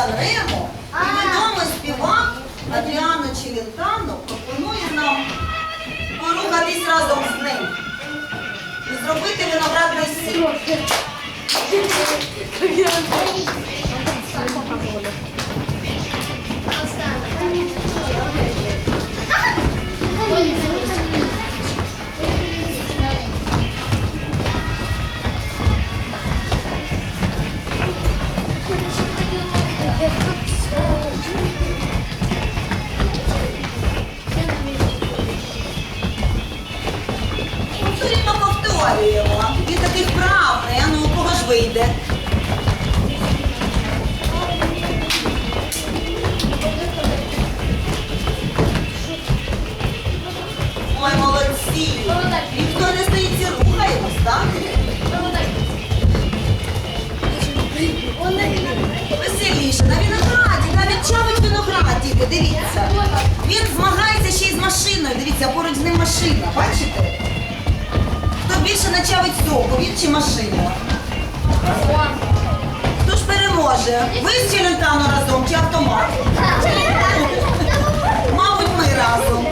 Санремо і відомий співак Адріано Челентано пропонує нам порухатись разом з ним і зробити виноградний сік. Повторюємо, виноград дивіться. Він змагається ще й з машиною. Дивіться, поруч з ним машина, бачите? Хто більше начавить соку, він чи машина? Хто ж переможе? Ви з Челентано разом чи автомат? Мабуть, ми разом.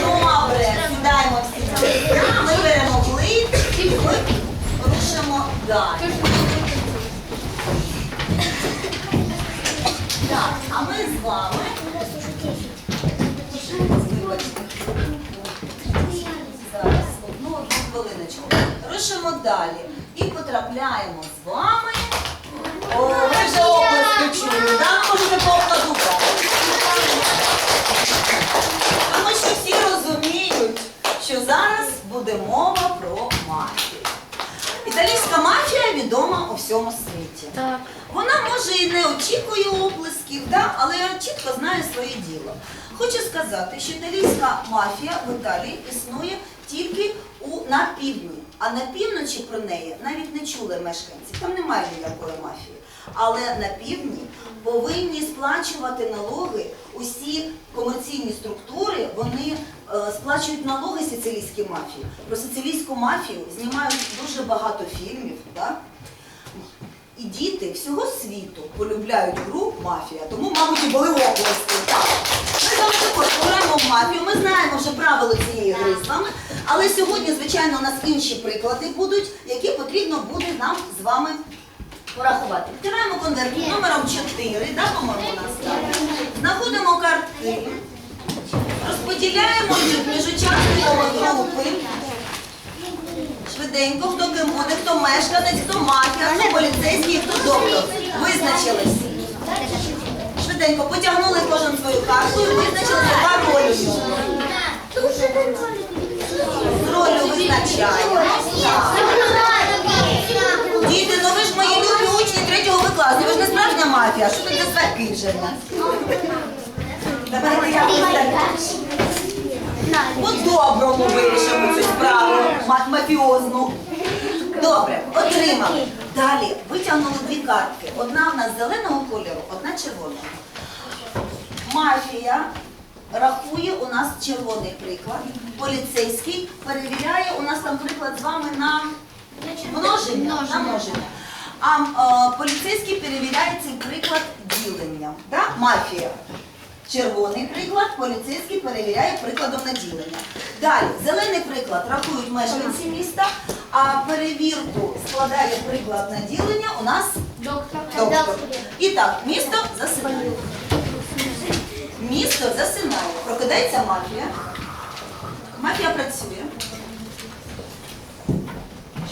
Добре, сідаємо всі ми беремо і ми рушимо далі. Так, а ми з вами. Зараз одну одну хвилиночку. Рушимо далі і потрапляємо з вами. О, ви вже область чули, так? Можете поаплодувати. Тому що всі розуміють, що зараз буде мова про. Італійська мафія відома у всьому світі. Так. Вона може і не очікує оплесків, да? але чітко знає своє діло. Хочу сказати, що італійська мафія в Італії існує тільки у, на півдні, а на півночі про неї навіть не чули мешканці. Там немає ніякої мафії. Але на півдні повинні сплачувати налоги усі комерційні структури, вони сплачують налоги сицилійській мафії. Про сицилійську мафію знімають дуже багато фільмів. Да? І діти всього світу полюбляють гру мафія, тому, мабуть, і були області. Так. Ми вами також пограємо в мафію. Ми знаємо вже правила цієї гри з вами. Але сьогодні, звичайно, у нас інші приклади будуть, які потрібно буде нам з вами порахувати. Відкриваємо конверт номером 4, да, по-моєму, у нас так. Знаходимо картки, розподіляємо їх між учасниками групи. Швиденько, хто ким буде, хто мешканець, хто мафія, хто поліцейський, хто доктор. Визначились. Швиденько потягнули кожен свою карту і визначилися за ролью. З ролью визначаємо. Діти, ну ви ж мої любі учні третього Ви класу. Ви ж не справжня мафія. Що тут за сварки вже? Давайте я визначу. По-доброму вирішимо цю справу мафіозну. Добре, отримали. Далі витягнули дві картки. Одна в нас зеленого кольору, одна червоного. Мафія рахує у нас червоний приклад. Поліцейський перевіряє у нас там приклад з вами на множення. На множення. А е, поліцейський перевіряє цей приклад діленням. Да? Мафія. Червоний приклад, поліцейський перевіряє прикладом на ділення. Далі, зелений приклад рахують мешканці міста, а перевірку складає приклад на ділення у нас Доктор. доктор. І так, місто засинає. Місто засинає. Прокидається мафія. Мафія працює.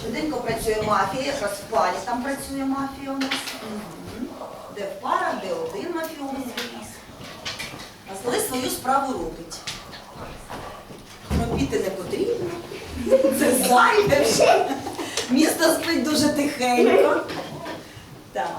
Швиденько працює мафія, якраз в парі там працює мафія у нас. Де в парах, де один мафіоз у нас. Але свою справу робить. Робити не потрібно. Це зайве. Місто спить дуже тихенько. Так.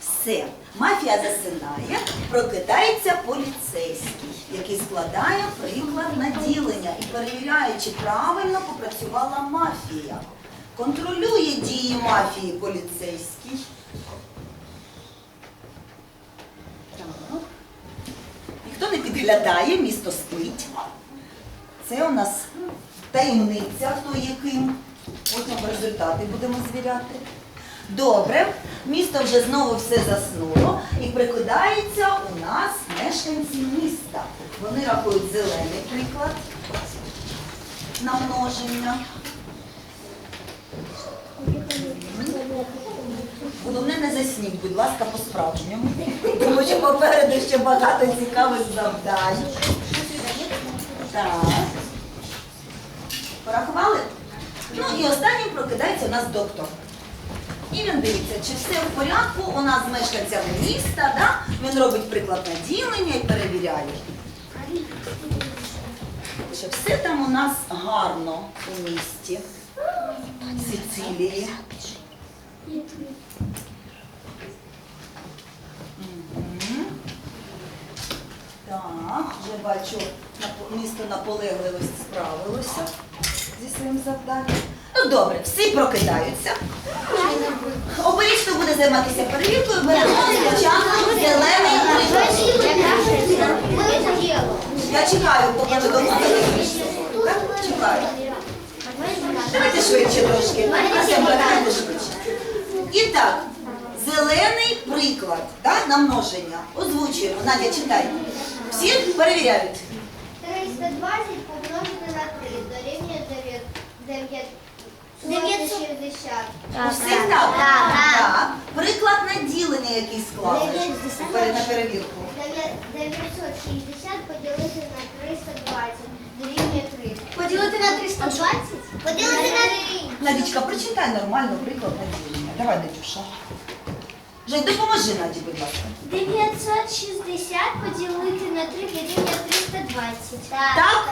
Все. Мафія засинає, прокидається поліцейський, який складає приклад наділення і перевіряє, чи правильно попрацювала мафія. Контролює дії мафії поліцейський. Так. Підглядає, місто спить. Це у нас таємниця, хто є ким. результати будемо звіряти. Добре, місто вже знову все заснуло і прикладаються у нас мешканці міста. Вони рахують зелений приклад на множення. Головне не засніть, будь ласка, по-справжньому. Тому що попереду ще багато цікавих завдань. Так. Порахували? Ну і останнім прокидається у нас доктор. І він дивиться, чи все в порядку у нас з мешканцями міста, да? він робить приклад наділення і перевіряє. Що все там у нас гарно у місті Сицилії. Так, вже бачу, місто наполегливість справилося зі своїм завданням. Ну добре, всі прокидаються. Оберіть, буде займатися перевіркою, беремо спочатку зелений приклад. Я чекаю, поки ви домовитесь. Чекаю. Давайте швидше трошки. І так, зелений приклад так, на множення. Озвучуємо. Надя, читай. Всі перевіряють. 320 помножити на 3 дорівнює 9, 960. У всіх так? Так. Приклад наділення, який склали. На перевірку. 960 поділити на 320 дорівнює 3. Поділити на 320? Поділити на 3. Надічка, прочитай нормально приклад наділення. Давай, Надюша. Жень, допоможи Наді, будь ласка. 960 поділити на 3 дорівнює 320. Так? Так,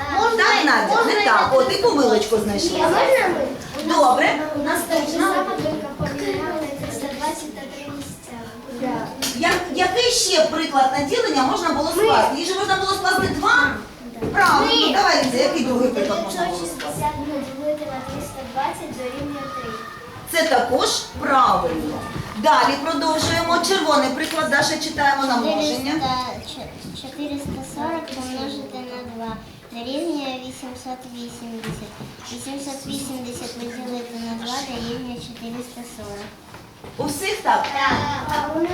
Надя, не так. О, ти помилочку знайшла. можна ми? Добре, наступна. поміняли 320 на 3 місця. Я- Який ще приклад наділення можна було скласти? Їх же можна було скласти два? Правильно, Ми. давай, Ліза, який другий приклад можна було 960 скласти? поділити на 320 дорівнює 3. Це також правильно. Далі продовжуємо. Червоний приклад, Даша, читаємо на множення. 440 помножити на 2 дорівнює 880. 880 поділити на 2 дорівнює 440. У всіх так. А у нас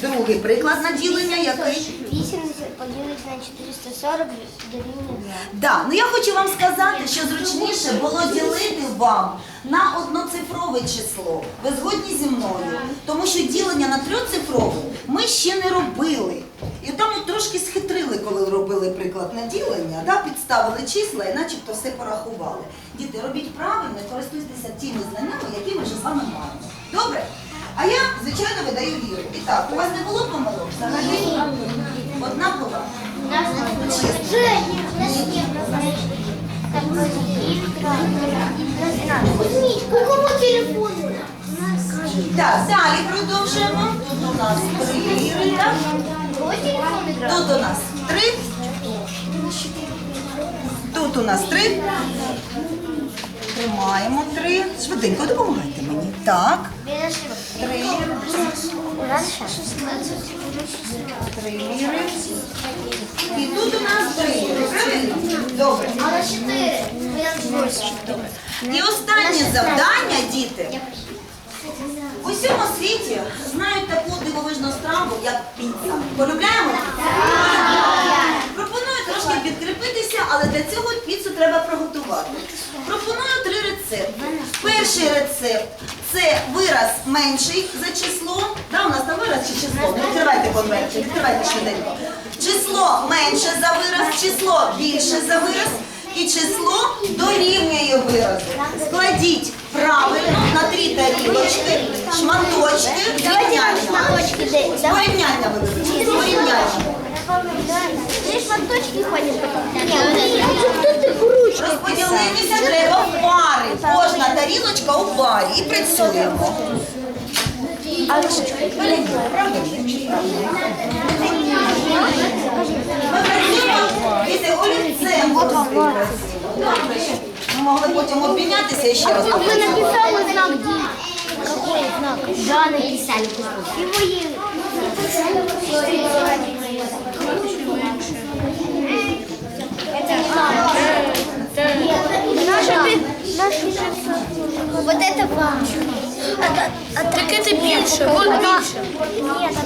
Другий приклад наділення який? 80 поділити на 440 дорівнює 2. Да, ну я хочу вам сказати, що зручніше було ділити вам на одноцифрове число. Ви згодні зі мною? Тому що ділення на трьоцифрове ми ще не робили. І там от трошки схитрили, коли робили приклад на ділення, да, підставили числа і начебто все порахували. Діти, робіть правильно користуйтеся тими знаннями, які ми вже з вами маємо. Добре? А я, звичайно, видаю віру. І так, у вас не було помилок? Взагалі? Одна була? У кого телефон? Так, далі продовжуємо. Тут у нас три ліри, так? Тут у нас три. Тут у нас три. Тримаємо три. Швиденько допомагайте мені. Так. Три. Три ліри. І тут у нас три. Правильно? Добре. Але 4. І останнє завдання, діти. У всьому світі знають таку дивовижну страву, як піца. Полюбляємо? Пропоную трошки підкріпитися, але для цього піцу треба приготувати. Пропоную три рецепти. Перший рецепт це вираз менший за число. Да, у нас там вираз чи число? Не відкривайте конверти, відкривайте швиденько. Число менше за вираз, число більше за вираз. І число дорівнює виразу. Складіть правильно на три тарілочки, шматочки, порівняння. Порівняння виберіть. Порівняння. Ходять Розподілитися треба в пари. Кожна тарілочка у парі. І працюємо. Ми працюємо і олівцем. Добре. Ми могли потім обмінятися ще раз. А вы написали знак D. Какой знак? Да, написали. Его е- Это Наша, наша Вот это вам. Так это більше, вот більше.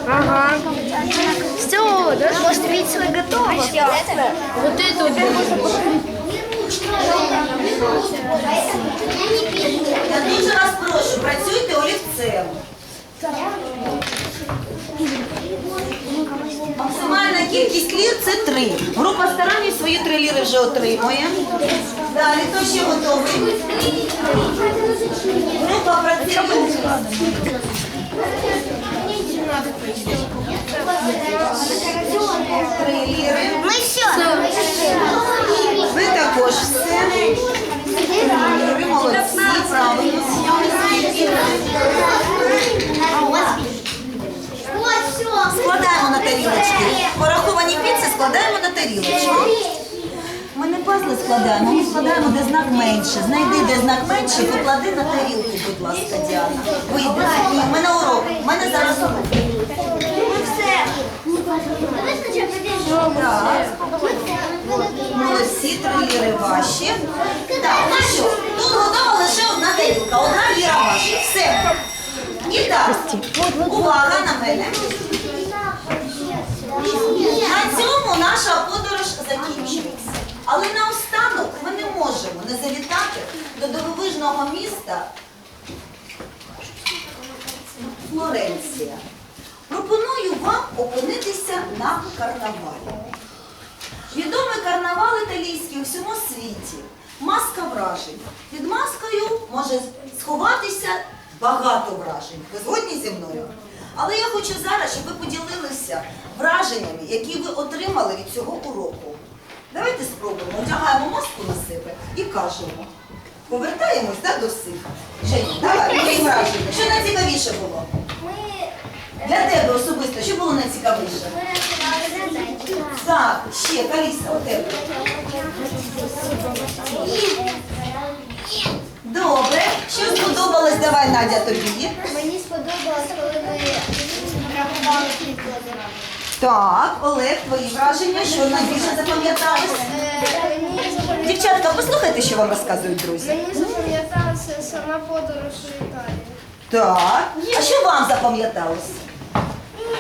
Ага. Все, да? Может, видеть свой готово? Вот это вот більше. Я дуже вас прошу, працюйте олівцем. Максимальна кількість лір це три. Група старанів свої три ліри вже отримує. Далі, хто ще готовий? Група працює. Три ліри. Все. Ви також все. Ви молодці, правильно. Вот все. Складаємо на тарілочки. Пораховані піци складаємо на тарілочку. Ми не пазли складаємо, ми складаємо, де знак менше. Знайди, де знак менше, поклади на тарілку, будь ласка, Діана. Вийди. Ні, в мене урок. У мене зараз урок. Так. Молодці, три ліри ваші. Так, ну що, тут готова лише одна тарілка, одна ліра ваша. Все. І так, увага на мене. На цьому наша подорож закінчується. Але наостанок ми не можемо не завітати до дивовижного міста Флоренція. Пропоную вам опинитися на карнавалі. Відомий карнавал італійський у всьому світі. Маска вражень. Під маскою може сховатися багато вражень. Ви згодні зі мною? Але я хочу зараз, щоб ви поділилися враженнями, які ви отримали від цього уроку. Давайте спробуємо. Одягаємо маску на себе і кажемо. Повертаємось да, до всіх. Жені, давай, які враження. Що найцікавіше було? Для тебе особисто, що було найцікавіше? Так, ще, Каліса, у тебе. Добре. Що сподобалось, давай, Надя, тобі. Мені сподобалось, коли ви рахували приклади. Так, Олег, твої враження, що найбільше запам'яталось? Дівчатка, послухайте, що вам розказують друзі. Мені запам'яталася сама подорож у Італію. Так. А що вам запам'яталось?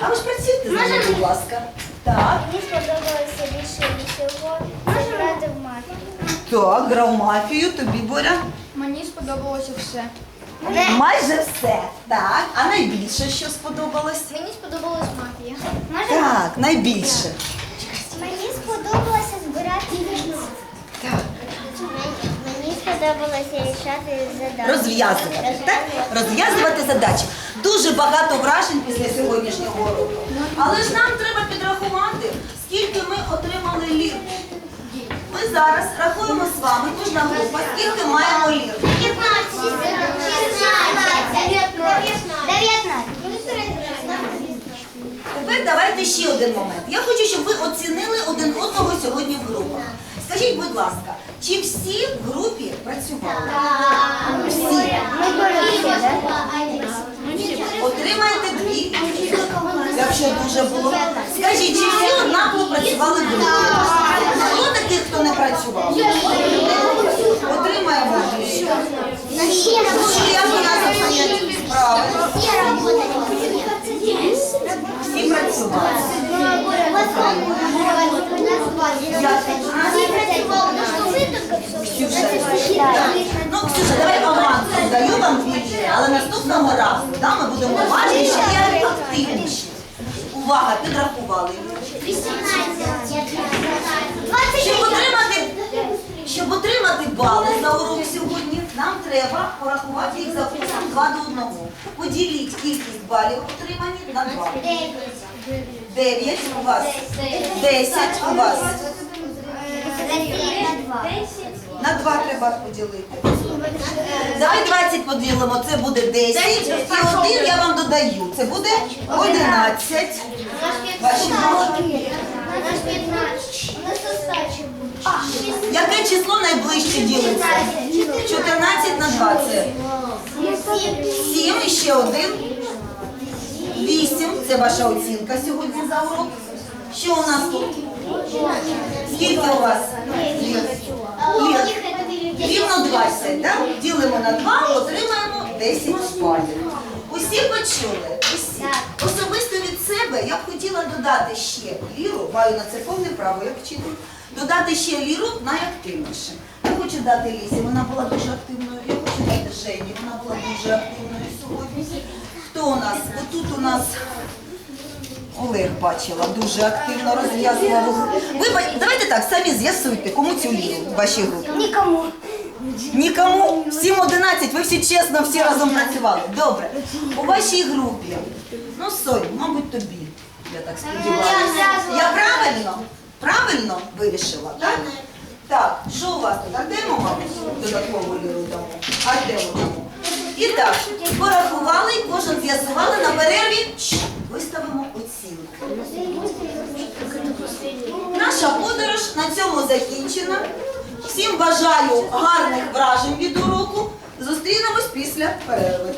А ви ж працюєте з нами, будь ласка. Так. Мені сподобалося більше всього грати в мафію. Так, гра в мафію, тобі, Боря. Мені сподобалося все. Майже все. Так. А найбільше що сподобалось? Мені сподобалась мафія. Так, найбільше. Мені сподобалося збирати. Так. Мені сподобалося рішати задачі. Розв'язувати, так? Розв'язувати задачі. Дуже багато вражень після сьогоднішнього уроку. Але ж нам треба підрахувати, скільки ми отримали лір. Ми зараз рахуємо з вами, кожна група, скільки маємо лір. 19. Тепер давайте ще один момент. Я хочу, щоб ви оцінили один одного сьогодні в групах. Скажіть, будь ласка, чи всі в групі працювали? Всі. Отримаєте дві, якщо дуже було. Скажіть, чи всі однаково працювали групі? Хто таких, хто не працював? Отримаємо. Ну, що обстоять справи? Всі працювали. Ну, Ксюша, давай аванс. Даю вам дві ліри, але наступного разу да, ми будемо уважніші і активніші. Увага, підрахували. Щоб отримати, щоб отримати бали за урок сьогодні, нам треба порахувати їх за курсом 2 до 1. Поділіть кількість балів отримані на 2. 9 у вас. 10 у вас. На 2 треба поділити. Давай 20 поділимо, це буде 10. І один я вам додаю. Це буде 11. Ваші бали. Яке число найближче ділиться? 14 на 2 це 7 і ще один. 8. Це ваша оцінка сьогодні за урок. Що у нас тут? Скільки у вас? Лір? Рівно 20, так? Ділимо на 2, отримаємо 10 балів. Усі почули? Усі. Особисто від себе я б хотіла додати ще ліру, маю на це повне право, як вчитель, додати ще ліру найактивніше. Я хочу дати Лісі, вона була дуже активною. Я хочу дати Жені, вона була дуже активною сьогодні. Хто у нас? Отут у нас Олег бачила, дуже активно розв'язував. Ви ба- давайте так, самі з'ясуйте, кому цю ліру в вашій групі. Нікому. Нікому? Всім 11, ви всі чесно, всі разом працювали. Добре. У вашій групі, ну Сонь, мабуть, тобі, я так сподіваюся. Я правильно? Правильно вирішила, так? Так, що у вас тут? Артему, мабуть, додаткову ліру дамо? Артему дамо. І так, порахували, кожен з'ясували на перерві. Чш, Виставимо. Наша подорож на цьому закінчена. Всім бажаю гарних вражень від уроку. Зустрінемось після перерви.